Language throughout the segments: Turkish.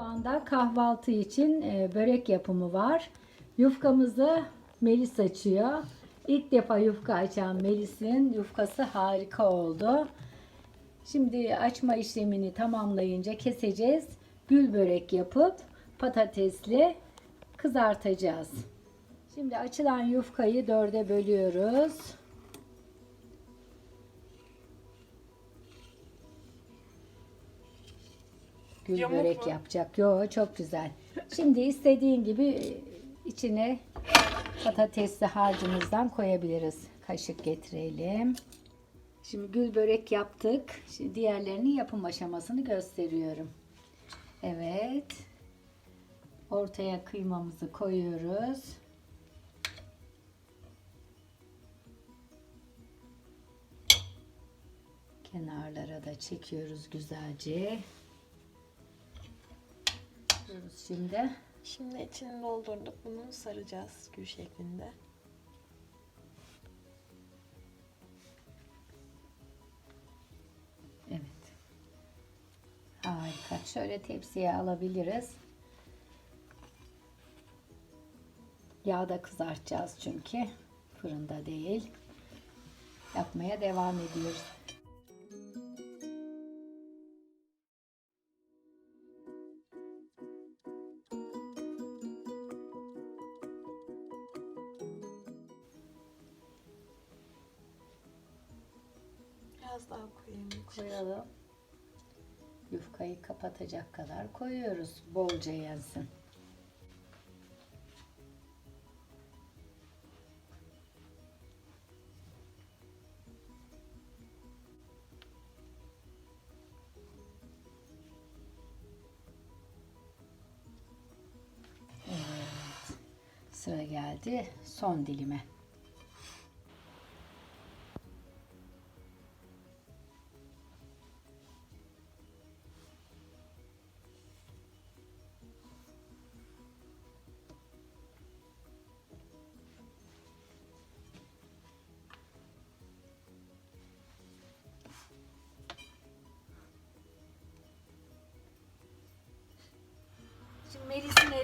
anda kahvaltı için e, börek yapımı var. Yufkamızı Melis açıyor. İlk defa yufka açan Melis'in yufkası harika oldu. Şimdi açma işlemini tamamlayınca keseceğiz. Gül börek yapıp patatesli kızartacağız. Şimdi açılan yufkayı dörde bölüyoruz. Gül Yamuk börek mu? yapacak. Yo çok güzel. Şimdi istediğin gibi e, içine patatesli harcımızdan koyabiliriz. Kaşık getirelim. Şimdi gül börek yaptık. Şimdi diğerlerinin yapım aşamasını gösteriyorum. Evet. Ortaya kıymamızı koyuyoruz. Kenarlara da çekiyoruz güzelce. Yapıyoruz Şimdi Şimdi içini doldurduk. Bunu saracağız gül şeklinde. Evet. Harika. Şöyle tepsiye alabiliriz. Yağda kızartacağız çünkü. Fırında değil. Yapmaya devam ediyoruz. Biraz daha koyayım. Koyalım. Yufkayı kapatacak kadar koyuyoruz. Bolca yensin. Evet. Sıra geldi son dilime.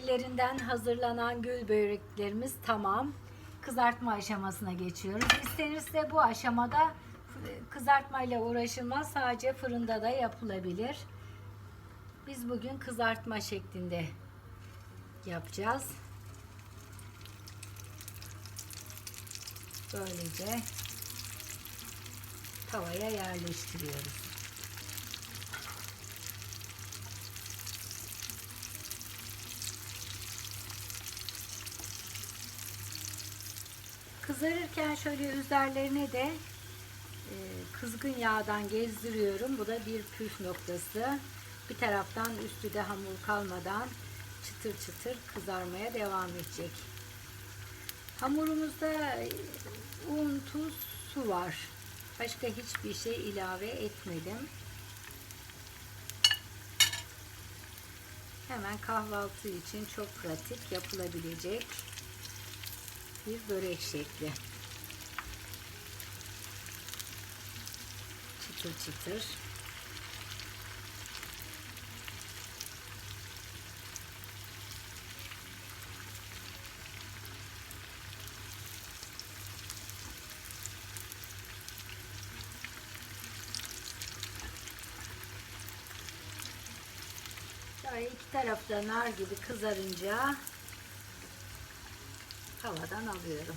Melis'in ellerinden hazırlanan gül böreklerimiz tamam. Kızartma aşamasına geçiyoruz. İstenirse bu aşamada kızartmayla uğraşılmaz. Sadece fırında da yapılabilir. Biz bugün kızartma şeklinde yapacağız. Böylece tavaya yerleştiriyoruz. Kızarırken şöyle üzerlerine de e, kızgın yağdan gezdiriyorum. Bu da bir püf noktası. Bir taraftan üstü de hamur kalmadan çıtır çıtır kızarmaya devam edecek. Hamurumuzda e, un, tuz, su var. Başka hiçbir şey ilave etmedim. Hemen kahvaltı için çok pratik yapılabilecek bir börek şekli. Çıtır çıtır. Şöyle iki tarafta nar gibi kızarınca tavadan alıyorum.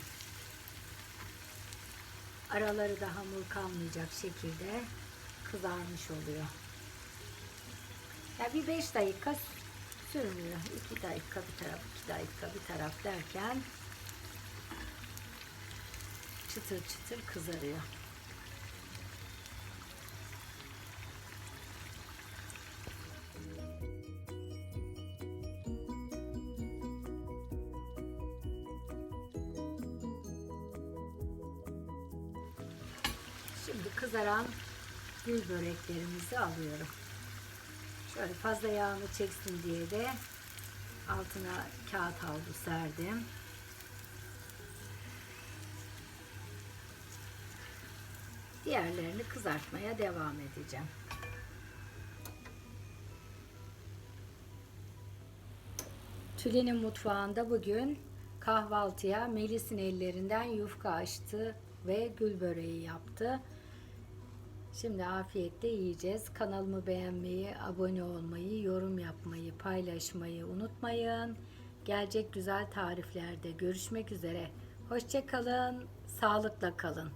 Araları da hamur kalmayacak şekilde kızarmış oluyor. Ya bir 5 dakika sürmüyor. 2 dakika bir taraf, 2 dakika bir taraf derken çıtır çıtır kızarıyor. Şimdi kızaran gül böreklerimizi alıyorum. Şöyle fazla yağını çeksin diye de altına kağıt havlu serdim. Diğerlerini kızartmaya devam edeceğim. Tülin'in mutfağında bugün kahvaltıya Melis'in ellerinden yufka açtı ve gül böreği yaptı. Şimdi afiyetle yiyeceğiz. Kanalımı beğenmeyi, abone olmayı, yorum yapmayı, paylaşmayı unutmayın. Gelecek güzel tariflerde görüşmek üzere. Hoşçakalın, sağlıkla kalın.